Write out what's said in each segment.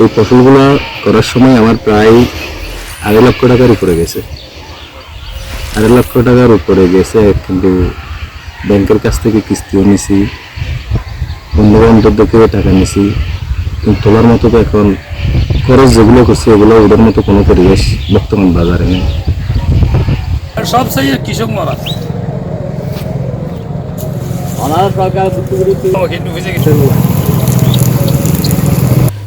এই ফসলগুলো করার সময় আমার প্রায় আড়াই লক্ষ টাকার উপরে গেছে। আড়াই লক্ষ টাকার উপরে গেছে কিন্তু ব্যাংকের কাছ থেকে কিস্তিও নিছি বন্ধু বান্ধব থেকে টাকা নিছি কিন্তু তোলার মতো তো এখন খরচ যেগুলো করছি ওগুলো ওদের মতো কোনো পরিবেশ বর্তমান বাজারে নেই। আর সব সেই কৃষক মারা। গেছে।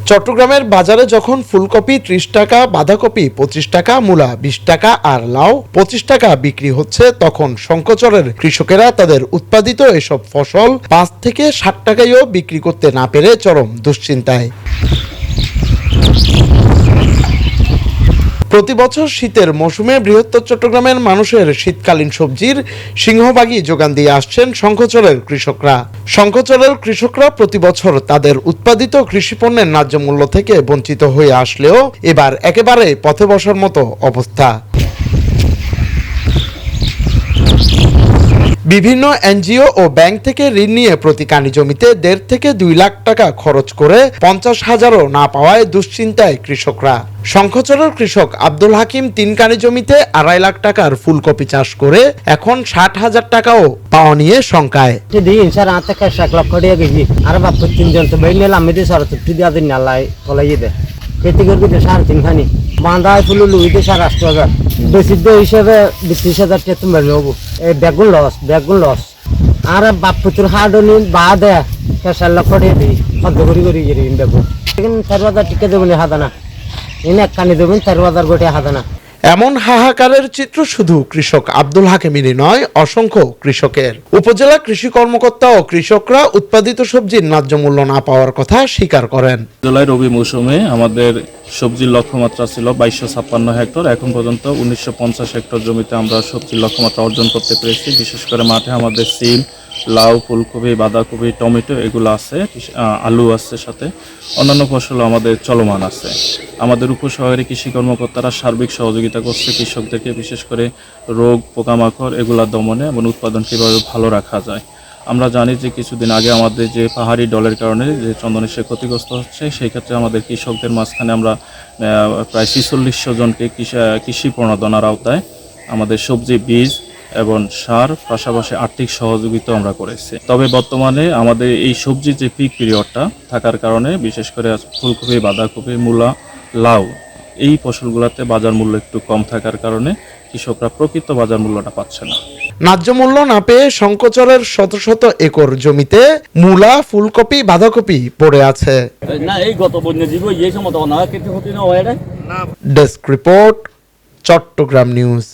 চট্টগ্রামের বাজারে যখন ফুলকপি ত্রিশ টাকা, বাঁধাকপি পঁচিশ টাকা, মূলা বিশ টাকা আর লাউ পঁচিশ টাকা বিক্রি হচ্ছে, তখন শঙ্কচরের কৃষকেরা তাদের উৎপাদিত এসব ফসল পাঁচ থেকে ষাট টাকায়ও বিক্রি করতে না পেরে চরম দুশ্চিন্তায়। প্রতি বছর শীতের মৌসুমে বৃহত্তর চট্টগ্রামের মানুষের শীতকালীন সবজির সিংহভাগই যোগান দিয়ে আসছেন শঙ্খচরের কৃষকরা। শঙ্খচরের কৃষকরা প্রতি বছর তাদের উৎপাদিত কৃষিপণ্যের ন্যায্য মূল্য থেকে বঞ্চিত হয়ে আসলেও এবার একেবারে পথে বসার মতো অবস্থা। বিভিন্ন এনজিও ও ব্যাংক থেকে ঋণ নিয়ে প্রতি কানি জমিতে দেড় থেকে দুই লাখ টাকা খরচ করে পঞ্চাশ হাজারও না পাওয়ায় দুশ্চিন্তায় কৃষকরা। শঙ্খচরের কৃষক আব্দুল হাকিম তিন কানি জমিতে আড়াই লাখ টাকার ফুলকপি চাষ করে এখন ষাট হাজার টাকাও পাওয়া নিয়ে শঙ্কায়। দিন স্যার আতে কাশ এক লক্ষ টাকা গেছি আর বাপ তিনজন তো বের নিলাম মেয়েদের সার তুটি দিয়া দিন নালাই ফলাই দে। খেতে করবি তো সাড়ে তিন খানি বাঁধা ফুল লুইতে সাড়ে আষ্ট হাজার। দে হিসেবে বিত্রিশ হাজার টাকা তুমি নেব এই বেগুন লস বেগুন লস আর বাপ পুতুর হাডনি বা দে কেসার লক্ষ টাকা দিই সদ্য করি করি গিয়ে বেগুন চার হাজার টিকা দেবেন হাদানা। এনে কানি দেবেন তেরো হাজার গোটে হাদানা। এমন হাহাকারের চিত্র শুধু কৃষক আব্দুল হাকিমেরই নয়, অসংখ্য কৃষকের। উপজেলা কৃষি কর্মকর্তা ও কৃষকরা উৎপাদিত সবজির ন্যায্য মূল্য না পাওয়ার কথা স্বীকার করেন। জুলাই রবি মৌসুমে আমাদের সবজির লক্ষ্যমাত্রা ছিল বাইশশো ছাপ্পান্ন হেক্টর। এখন পর্যন্ত উনিশশো পঞ্চাশ হেক্টর জমিতে আমরা সবজির লক্ষ্যমাত্রা অর্জন করতে পেরেছি। বিশেষ করে মাঠে আমাদের সিম লাউ, ফুলকপি, বাঁধাকপি, টমেটো এগুলো আছে আলু আছে সাথে। অন্যান্য ফসল আমাদের চলমান আছে। আমাদের উপশহরে কৃষি কর্মকর্তারা সার্বিক সহযোগিতা করছে কৃষকদেরকে, বিশেষ করে রোগ, পোকামাকড় এগুলা দমনে এবং উৎপাদন কীভাবে ভালো রাখা যায়। আমরা জানি যে কিছুদিন আগে আমাদের যে পাহাড়ি ডলের কারণে যে চন্দনের সে ক্ষতিগ্রস্ত হচ্ছে, সেই ক্ষেত্রে আমাদের কৃষকদের মাঝখানে আমরা প্রায় ছিচল্লিশশো জনকে কৃষি কৃষি প্রণোদনার আওতায় আমাদের সবজি, বীজ এবং সার পাশাপাশি আর্থিক সহযোগিতা আমরা করেছি। তবে বর্তমানে আমাদের এই সবজির যে পিক পিরিয়ডটা থাকার কারণে বিশেষ করে ফুলকপি বাঁধাকপি মূলা লাউ এই ফসলগুলোতে বাজার মূল্য একটু কম থাকার কারণে কৃষকরা প্রকৃত বাজার মূল্যটা পাচ্ছে না। ন্যায্য মূল্য না পেয়ে শঙ্কচরের শত শত একর জমিতে মূলা ফুলকপি বাঁধাকপি পড়ে আছে। না এই গত বন্যজীবী এই সময় তখন না কেটে ক্ষতি না হয় ডেস্ক রিপোর্ট চট্টগ্রাম নিউজ।